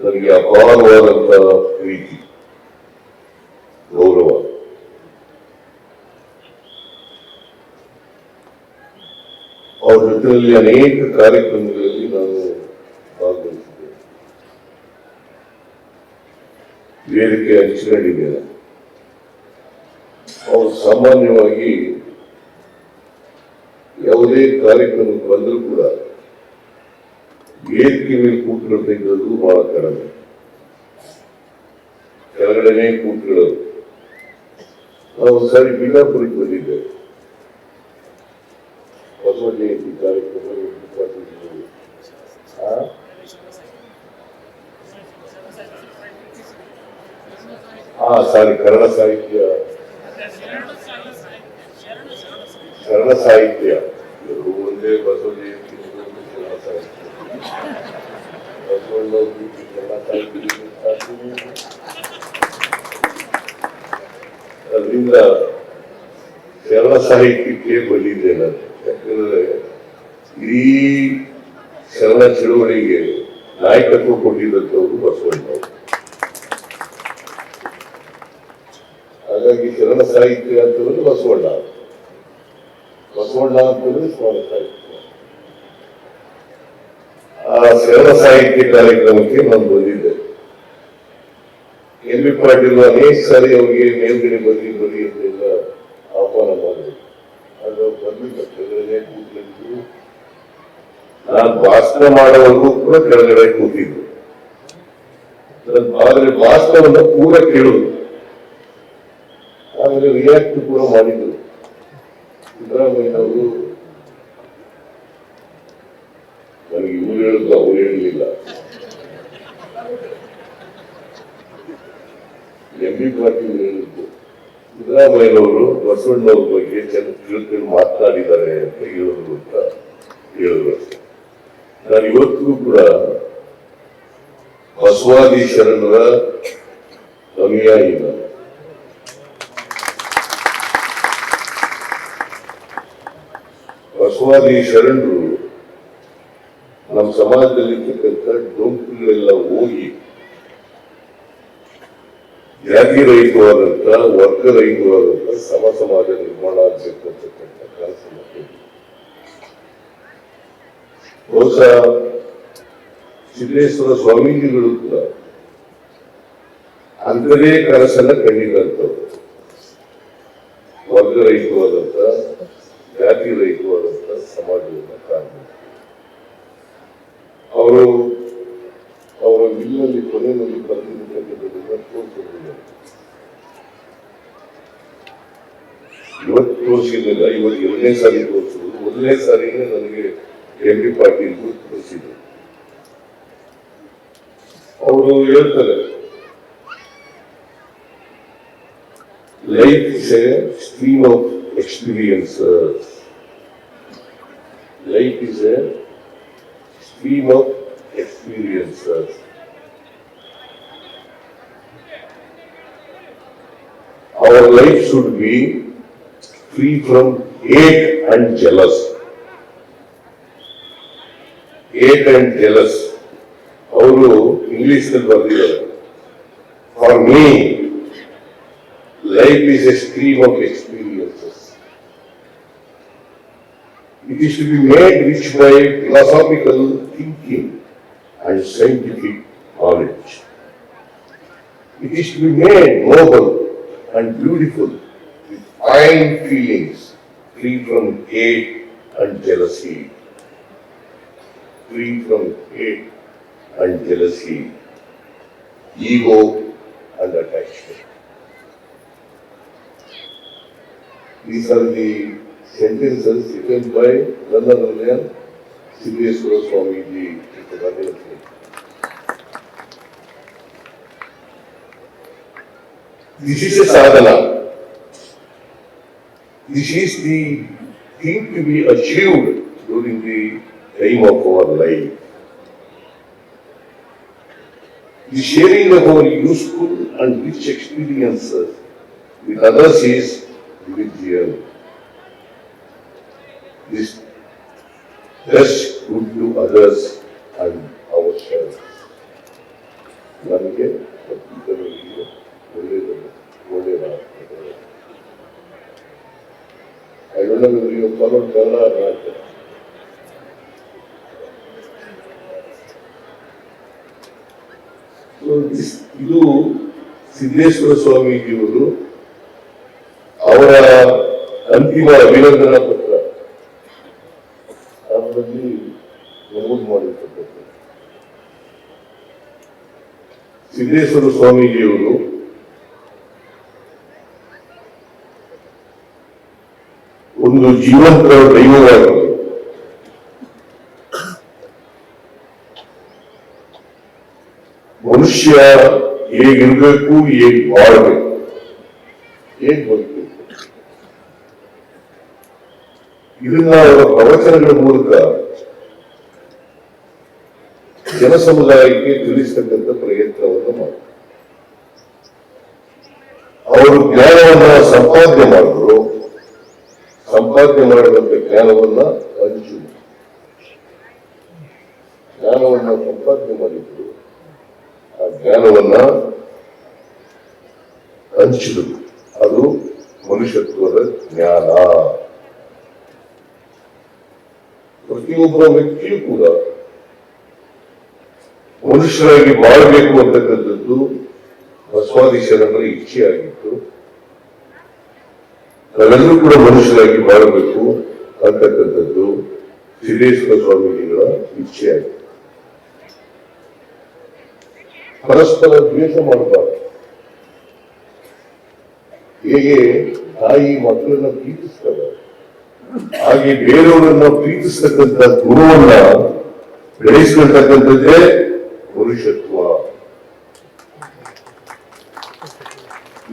ನನಗೆ ಅಪಾರವಾದಂತಹ ಪ್ರೀತಿ, ಗೌರವ. ಅವ್ರ ಜೊತೆಯಲ್ಲಿ ಅನೇಕ ಕಾರ್ಯಕ್ರಮಗಳಲ್ಲಿ ನಾನು ಭಾಗವಹಿಸಿದ್ದೆ ವೇದಿಕೆ ಹಂಚಿಕೊಂಡಿದ್ದೇನೆ ಅವರು ಸಾಮಾನ್ಯವಾಗಿ ಯಾವುದೇ ಕಾರ್ಯಕ್ರಮಕ್ಕೆ ಬಂದರೂ ಕೂಡ ವೇದಿಕೆ ಮೇಲೆ ಕೂತ್ಕೊಳ್ತಿದ್ದದ್ದು ಬಹಳ ಕಡಿಮೆ ಕೆಳಗಡೆನೆ ಕೂತ್ಕೊಳ್ಳೋದು. ನಾವು ಒಂದ್ಸಾರಿ ಬಿಜಾಪುರಕ್ಕೆ ಬಂದಿದ್ದೆ. ಬಸವ ಜಯಂತಿ ಕಾರ್ಯಕ್ರಮ ಉದ್ಘಾಟಿಸಿದ್ರು. ಆ? ಹಾ ಸಾರಿ ಕನ್ನಡ ಸಾಹಿತ್ಯ. ಶರಣ ಸಾಹಿತ್ಯ ಇವರು ಒಂದೇ ಬಸವ ಜಯಂತಿ ಇನ್ನೊಂದು ಶರಣ ಸಾಹಿತ್ಯ ಬಸವಣ್ಣವ್ರು ಶರಣ ಸಾಹಿತ್ಯ ಅದರಿಂದ ಶರಣ ಸಾಹಿತ್ಯಕ್ಕೆ ಬಂದಿದ್ದೆ ನಾನು ಯಾಕಂದ್ರೆ ಇಡೀ ಶರಣ ಚಳುವಳಿಗೆ ನಾಯಕತ್ವ ಕೊಟ್ಟಿದ್ದಂಥವ್ರು ಬಸವಣ್ಣವರು ಹಾಗಾಗಿ ಶರಣ ಸಾಹಿತ್ಯ ಅಂತಂದ್ರೆ ಬಸವಣ್ಣ. ಬಸವಣ್ಣ ಅಂತಂದ್ರೆ ಶರಣ ಸಾಹಿತ್ಯ. ಶರಣ ಸಾಹಿತ್ಯ ಕಾರ್ಯಕ್ರಮಕ್ಕೆ ನಾನು ಬಂದಿದ್ದೆ ಎಲ್ ಪಾಟೀಲ್ ಅನೇಕ ಸಾರಿ ಅವರಿಗೆ ಮೇಲ್ಗಡೆ ಬರಲಿ ಬರಲಿ ಅಂತೆಲ್ಲ ಆಹ್ವಾನ ಮಾಡಿದ್ರು. ಅದು ಬರ್ಲಿಲ್ಲ ಕೆಳಗಡೆ ಕೂತ್ಕೊಂಡು ನಾನು ಭಾಷಣ ಮಾಡೋವರೆಗೂ ಕೂಡ ಕೆಳಗಡೆ ಕೂತಿದ್ರು ನನ್- ಆದ್ರೆ ಭಾಷಣವನ್ನು ಪೂರ ಕೇಳುದು ಆಮೇಲೆ ರಿಯಾಕ್ಟ್ ಕೂಡ ಮಾಡಿದ್ರು. ಸಿದ್ದರಾಮಯ್ಯ ನನಗೆ ಇವ್ರು ಹೇಳಿದ್ರು, ಅವ್ರು ಹೇಳಲಿಲ್ಲ ಎಂ ಬಿ ಪಾಟೀಲ್ ಹೇಳಿದ್ದು ಸಿದ್ದರಾಮಯ್ಯನವರು ಬಸವಣ್ಣವ್ರ ಬಗ್ಗೆ ತಿಳ್ಕೊಂಡು ಮಾತನಾಡಿದ್ದಾರೆ ಅಂತ ಹೇಳಿದ್ರು ಅಂತ ಹೇಳಿದ್ರು ನಾನು ಇವತ್ತಿಗೂ ಕೂಡ ಬಸವಾದಿ ಶರಣರ ಅನುಯಾಯಿ ಬಸವಾದಿ ಶರಣರು ನಮ್ಮ ಸಮಾಜದಲ್ಲಿ ಇರ್ತಕ್ಕಂಥ ಡೊಂಕುಗಳೆಲ್ಲ ಹೋಗಿ ಜಾತಿ ರಹಿತವಾದಂತ ವರ್ಗ ರಹಿತವಾದಂತ ಸಮ ಸಮಾಜ ನಿರ್ಮಾಣ ಆಗಬೇಕಂತಕ್ಕಂಥ ಕೆಲಸ ಬಹುಶಃ ಸಿದ್ದೇಶ್ವರ ಸ್ವಾಮೀಜಿಗಳು ಕೂಡ ಅಂತದೇ ಕನಸನ್ನ ಕಂಡಿದ್ದಂಥವ್ರು ವರ್ಗ ರಹಿತವಾದಂತ ಮೊದಲನೇ ಸಾರಿನೇ ನನಗೆ ಎಂ ಪಿ ಪಾಟೀಲ್ ತೋರಿಸಿದ್ರು ಅವರು ಹೇಳ್ತಾರೆ life is a stream of experiences life is a stream of experiences. Our life should be free from hate and jealous. Hate and jealous. ಅವರು ಇಂಗ್ಲಿಷ್ ನಲ್ಲಿ ಬರೆದಿದ್ದಾರೆ for me life is a stream of experiences It is to be made rich by philosophical thinking and scientific knowledge. It is to be made noble and beautiful with fine feelings, free from hate and jealousy. Free from hate and jealousy, ego and attachment. These are the sentences written by none other than Siddheswara Swamiji. This is a sadhana. This is the thing to be achieved the time of our life. The sharing of our useful and rich experiences with others is religion. This does good to others and ourselves. ನನಗೆ ಮತ್ತು ಇತರರಿಗೆ ಒಳ್ಳೆಯದನ್ನು ಒಳ್ಳೆಯದ I don't know whether you followed Kerala or not. ಇದು ಸಿದ್ದೇಶ್ವರ ಸ್ವಾಮೀಜಿಯವರು ಅವರ ಅಂತಿಮ ಅಭಿನಂದನಾ ಪತ್ರ. ಅದರಲ್ಲಿ ನಮೂದು ಮಾಡಿರ್ತಕ್ಕಂಥದ್ದು. ಸಿದ್ದೇಶ್ವರ ಸ್ವಾಮೀಜಿಯವರು ಒಂದು ಜೀವಂತ ದೈವವಾದರು. ಮನುಷ್ಯ ಹೇಗಿರ್ಬೇಕು ಹೇಗ್ ಬಾಳ್ಬೇಕು ಹೇಗ್ ಬದುಕಬೇಕು ಇದನ್ನ ಅವರ ಪ್ರವಚನಗಳ ಮೂಲಕ ಜನ ಸಮುದಾಯಕ್ಕೆ ತಿಳಿಸ್ತಕ್ಕಂಥ ಪ್ರಯತ್ನವನ್ನು ಮಾಡ ಅವರು ಜ್ಞಾನವನ್ನ ಸಂಪಾದನೆ ಮಾಡಿದ್ರು. ಸಂಪಾದನೆ ಮಾಡಿದಂತ ಜ್ಞಾನವನ್ನ ಹಂಚು ಜ್ಞಾನವನ್ನ ಸಂಪಾದನೆ ಮಾಡಿದ್ರು. ಜ್ಞಾನವನ್ನ ಹಂಚಿದರು ಅದು ಮನುಷ್ಯತ್ವದ ಜ್ಞಾನ. ಪ್ರತಿಯೊಬ್ಬ ವ್ಯಕ್ತಿಯೂ ಕೂಡ ಮನುಷ್ಯರಾಗಿ ಬಾಳಬೇಕು ಅಂತಕ್ಕಂಥದ್ದು ಬಸವಾದೀಶರನ್ನ ಇಚ್ಛೆಯಾಗಿತ್ತು. ನಾವೆಲ್ಲರೂ ಕೂಡ ಮನುಷ್ಯರಾಗಿ ಬಾಳಬೇಕು ಅಂತಕ್ಕಂಥದ್ದು ಸಿದ್ದೇಶ್ವರ ಸ್ವಾಮೀಜಿಗಳ ಇಚ್ಛೆಯಾಗಿತ್ತು. ಪರಸ್ಪರ ದ್ವೇಷ ಮಾಡಬಾರದು. ಹೇಗೆ ತಾಯಿ ಮಕ್ಕಳನ್ನ ಪ್ರೀತಿಸ್ತಾರೆ? ಹಾಗೆ ಬೇರೆಯವರನ್ನ ಪ್ರೀತಿಸ್ತಕ್ಕಂಥ ಗುಣವನ್ನ ಬೆಳೆಸ್ಕೊಳ್ತಕ್ಕಂಥದ್ದೇ ಪುರುಷತ್ವ.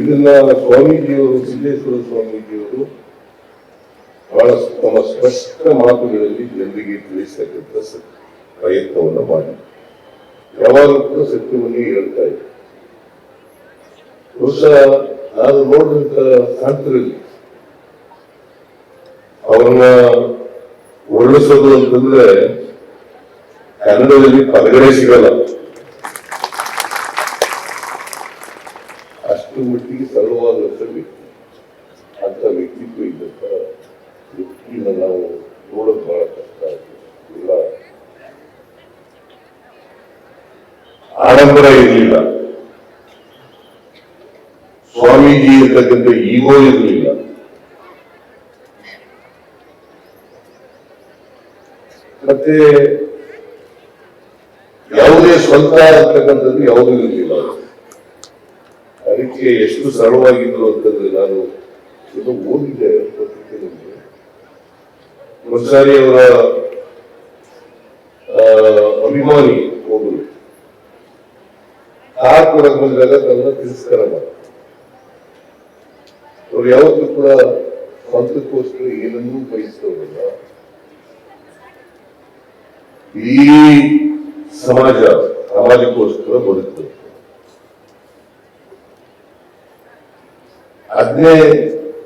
ಇದನ್ನ ಸ್ವಾಮೀಜಿಯವರು, ಸಿದ್ದೇಶ್ವರ ಸ್ವಾಮೀಜಿಯವರು ಬಹಳ ತಮ್ಮ ಸ್ಪಷ್ಟ ಮಾತುಗಳಲ್ಲಿ ಜನರಿಗೆ ತಿಳಿಸ್ತಕ್ಕಂಥ ಪ್ರಯತ್ನವನ್ನು ಪ್ರಯತ್ನವನ್ನ ಮಾಡಿ ಯಾವಾಗಲೂ ಕೂಡ ಸತ್ಯವನ್ನೇ ಹೇಳ್ತಾ ಇದ್ದೆ ಬಹುಶಃ ನಾನು ನೋಡಿದಂತ ಸಂತರಲ್ಲಿ ಅವರನ್ನ ಉರುಳಿಸೋದು ಅಂತಂದ್ರೆ ಕನ್ನಡದಲ್ಲಿ ಪದಗಳೇ ಸಿಗಲ್ಲ. ಅಷ್ಟು ಮಟ್ಟಿಗೆ ಸರಳವಾದಂತ ವ್ಯಕ್ತಿ. ಅಂತ ವ್ಯಕ್ತಿತ್ವ ಇದ್ದಂತ ವ್ಯಕ್ತಿನ ನಾವು ನೋಡೋದು ಬಹಳ ಆಡಂಬರ ಇರಲಿಲ್ಲ. ಸ್ವಾಮೀಜಿ ಇರ್ತಕ್ಕಂಥ ಈಗೋ ಇರಲಿಲ್ಲ. ಮತ್ತೆ ಯಾವುದೇ ಸ್ವಂತ ಅಂತಕ್ಕಂಥದ್ದು ಯಾವುದೂ ಇರಲಿಲ್ಲ. ಅದಕ್ಕೆ ಎಷ್ಟು ಸರಳವಾಗಿದ್ರು ಅಂತಂದ್ರೆ ನಾನು ಇದು ಪತ್ರಿಕೆಯಲ್ಲಿ ಒಂದ್ಸಾರಿ ಅವರ ಅಭಿಮಾನಿ ಒಬ್ಬರು ಕೊಡಕ್ ಬಂದಾಗ ತನ್ನ ತಿರಸ್ಕಾರ ಮಾಡಿ ಅವ್ರು ಯಾವತ್ತೂ ಕೂಡ ಸ್ವಂತಕ್ಕೋಸ್ಕರ ಏನನ್ನೂ ಬಯಸ್ತವ್ರಲ್ಲ ಈ ಸಮಾಜ ಸಮಾಜಕ್ಕೋಸ್ಕರ ಬದುಕಬೇಕು. ಅದನ್ನೇ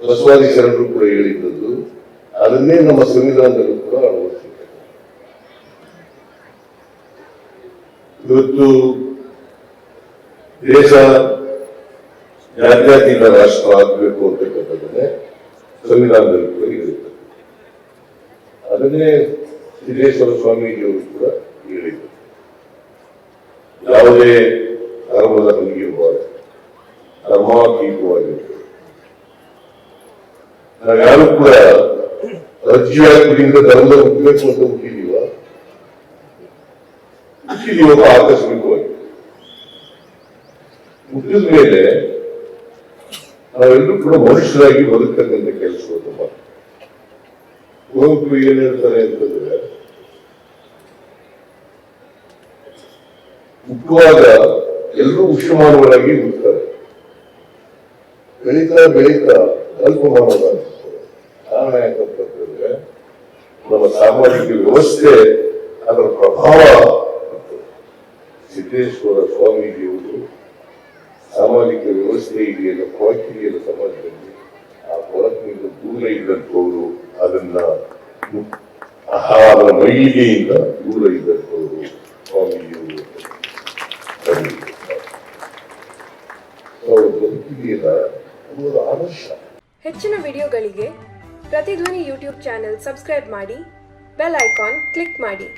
ಬಸವಾದಿ ಶರಣರು ಕೂಡ ಹೇಳಿದ್ದದ್ದು, ಅದನ್ನೇ ನಮ್ಮ ಸಂವಿಧಾನದಲ್ಲೂ ಕೂಡ ಅಳವಡಿಸಿದ್ದಾರೆ. ಇವತ್ತು ದೇಶ ಜಾತ್ಯತೀತ ರಾಷ್ಟ್ರ ಆಗಬೇಕು ಅಂತಕ್ಕಂಥದ್ದನ್ನೇ ಸಂವಿಧಾನದಲ್ಲಿ ಕೂಡ ಹೇಳಿದ್ದಾರೆ ಅದನ್ನೇ ಸಿದ್ದೇಶ್ವರ ಕೂಡ ಹೇಳಿದರು ಯಾವುದೇ ಧರ್ಮದ ಹಂಗಿರಬಾರದು ಧರ್ಮಾತೀತವಾಗಿರ್ಬೇಕು ನಾವ್ಯಾರು ಕೂಡ ಅರ್ಜಿ ಹಾಕಿದ್ರಿಂದ ಧರ್ಮದ ಹುಟ್ಟಬೇಕು ಅಂತ ಹುಟ್ಟಿದೀವ ಆಕಸ್ಮಿಕವಾಗಿ ಹುಟ್ಟಿದ ಮೇಲೆ ನಾವೆಲ್ಲರೂ ಕೂಡ ಮನುಷ್ಯರಾಗಿ ಬದುಕಂತ ಕೆಲಸವನ್ನು ತುಂಬಾ. ಕುವೆಂಪು ಏನ್ ಹೇಳ್ತಾರೆ ಅಂತಂದ್ರೆ ಹುಟ್ಟುವಾಗ ಎಲ್ಲರೂ ಉಷ್ಣಮಾನವರಾಗಿ ಹುಟ್ಟುತ್ತಾರೆ ಬೆಳೀತಾ ಬೆಳೀತಾ ಅಲ್ಪ ಮಾನವ ಕಾರಣ ಯಾಕಂತಂದ್ರೆ ನಮ್ಮ ಸಾಮಾಜಿಕ ವ್ಯವಸ್ಥೆ ಅದರ ಪ್ರಭಾವ ಸಿದ್ದೇಶ್ವರ ಸ್ವಾಮೀಜಿಯವರು ಸಾಮಾಜಿಕ ವ್ಯವಸ್ಥೆ ಇದೆಯಲ್ಲ ಕೊಳಕಿದೆಯಲ್ಲ ಸಮಾಜದಲ್ಲಿ. ಆ ಕೊರತೆಯಿಂದ ದೂರ ಇದ್ದಂಥವರು ಅದನ್ನ ಆಹಾರ ಮೈಲಿಗೆಯಿಂದ ದೂರ ಇದ್ದಂಥವರು ಸ್ವಾಮೀಜಿಯವರು ಬದುಕಿದೆಯಲ್ಲ ಅನ್ನೋದು ಆದರ್ಶ. ಹೆಚ್ಚಿನ ವಿಡಿಯೋಗಳಿಗೆ ಪ್ರತಿಧ್ವನಿ ಯೂಟ್ಯೂಬ್ ಚಾನೆಲ್ ಸಬ್ಸ್ಕ್ರೈಬ್ ಮಾಡಿ, ಬೆಲ್ ಐಕಾನ್ ಕ್ಲಿಕ್ ಮಾಡಿ.